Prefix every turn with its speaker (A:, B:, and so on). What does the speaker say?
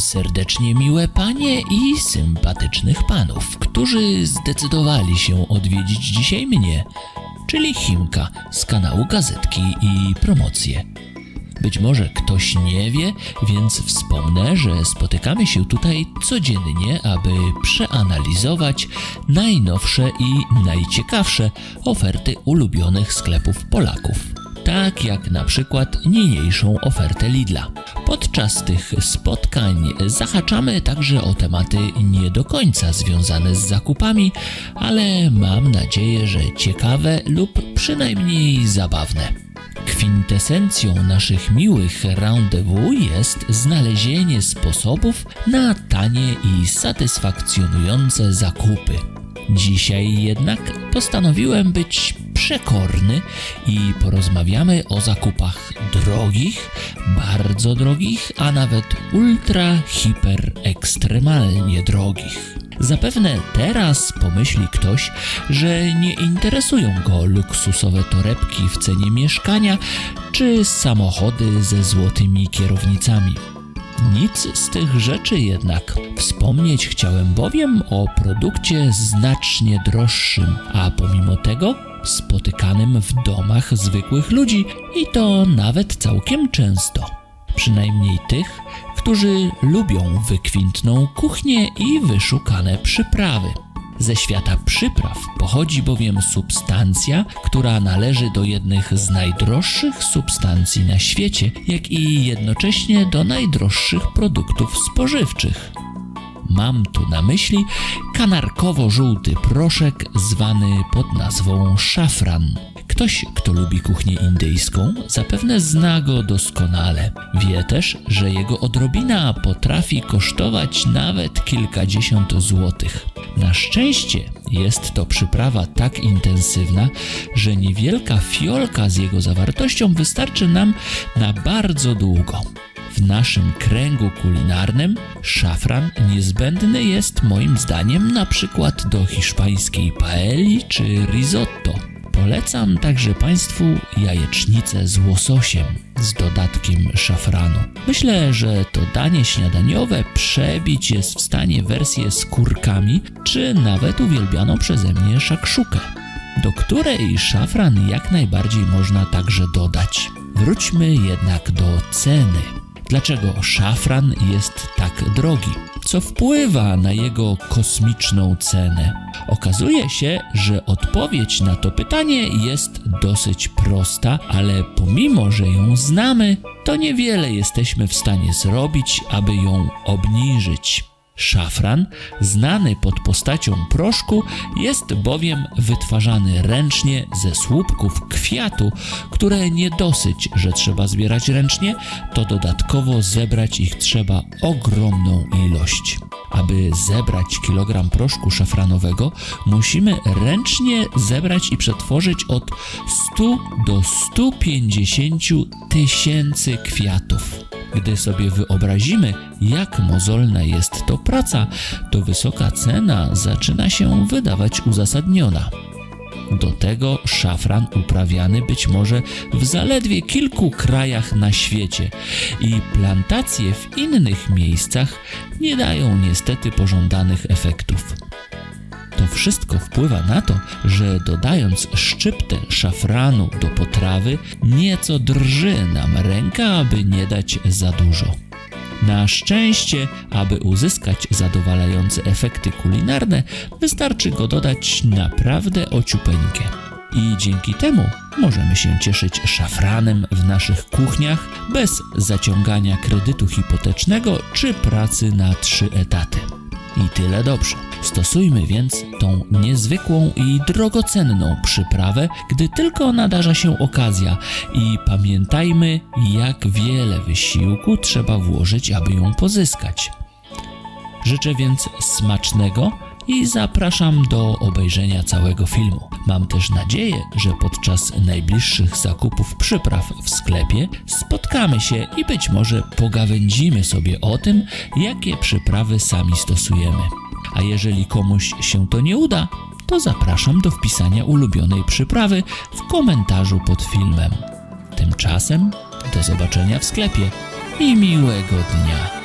A: Serdecznie miłe panie i sympatycznych panów, którzy zdecydowali się odwiedzić dzisiaj mnie, czyli Chimka z kanału Gazetki i Promocje. Być może ktoś nie wie, więc wspomnę, że spotykamy się tutaj codziennie, aby przeanalizować najnowsze i najciekawsze oferty ulubionych sklepów Polaków. Tak jak na przykład niniejszą ofertę Lidla. Podczas tych spotkań zahaczamy także o tematy nie do końca związane z zakupami, ale mam nadzieję, że ciekawe lub przynajmniej zabawne. Kwintesencją naszych miłych rendezvous jest znalezienie sposobów na tanie i satysfakcjonujące zakupy. Dzisiaj jednak postanowiłem być przekorny i porozmawiamy o zakupach drogich, bardzo drogich, a nawet ultra, hiper, ekstremalnie drogich. Zapewne teraz pomyśli ktoś, że nie interesują go luksusowe torebki w cenie mieszkania czy samochody ze złotymi kierownicami. Nic z tych rzeczy jednak. Wspomnieć chciałem bowiem o produkcie znacznie droższym, a pomimo tego spotykanym w domach zwykłych ludzi i to nawet całkiem często. Przynajmniej tych, którzy lubią wykwintną kuchnię i wyszukane przyprawy. Ze świata przypraw pochodzi bowiem substancja, która należy do jednych z najdroższych substancji na świecie, jak i jednocześnie do najdroższych produktów spożywczych. Mam tu na myśli kanarkowo-żółty proszek zwany pod nazwą szafran. Ktoś, kto lubi kuchnię indyjską, zapewne zna go doskonale. Wie też, że jego odrobina potrafi kosztować nawet kilkadziesiąt złotych. Na szczęście jest to przyprawa tak intensywna, że niewielka fiolka z jego zawartością wystarczy nam na bardzo długo. W naszym kręgu kulinarnym szafran niezbędny jest moim zdaniem na przykład do hiszpańskiej paeli czy risotto. Polecam także Państwu jajecznicę z łososiem z dodatkiem szafranu. Myślę, że to danie śniadaniowe przebić jest w stanie wersję z kurkami, czy nawet uwielbianą przeze mnie szakszukę, do której szafran jak najbardziej można także dodać. Wróćmy jednak do ceny. Dlaczego szafran jest tak drogi? Co wpływa na jego kosmiczną cenę? Okazuje się, że odpowiedź na to pytanie jest dosyć prosta, ale pomimo, że ją znamy, to niewiele jesteśmy w stanie zrobić, aby ją obniżyć. Szafran, znany pod postacią proszku, jest bowiem wytwarzany ręcznie ze słupków kwiatu, które nie dosyć, że trzeba zbierać ręcznie, to dodatkowo zebrać ich trzeba ogromną ilość. Aby zebrać kilogram proszku szafranowego, musimy ręcznie zebrać i przetworzyć od 100 do 150 tysięcy kwiatów. Gdy sobie wyobrazimy, jak mozolna jest to praca, to wysoka cena zaczyna się wydawać uzasadniona. Do tego szafran uprawiany być może w zaledwie kilku krajach na świecie i plantacje w innych miejscach nie dają niestety pożądanych efektów. Wszystko wpływa na to, że dodając szczyptę szafranu do potrawy, nieco drży nam ręka, aby nie dać za dużo. Na szczęście, aby uzyskać zadowalające efekty kulinarne, wystarczy go dodać naprawdę ociupeńkie. I dzięki temu możemy się cieszyć szafranem w naszych kuchniach bez zaciągania kredytu hipotecznego czy pracy na trzy etaty. I tyle dobrze. Stosujmy więc tą niezwykłą i drogocenną przyprawę, gdy tylko nadarza się okazja i pamiętajmy, jak wiele wysiłku trzeba włożyć, aby ją pozyskać. Życzę więc smacznego i zapraszam do obejrzenia całego filmu. Mam też nadzieję, że podczas najbliższych zakupów przypraw w sklepie spotkamy się i być może pogawędzimy sobie o tym, jakie przyprawy sami stosujemy. A jeżeli komuś się to nie uda, to zapraszam do wpisania ulubionej przyprawy w komentarzu pod filmem. Tymczasem do zobaczenia w sklepie i miłego dnia.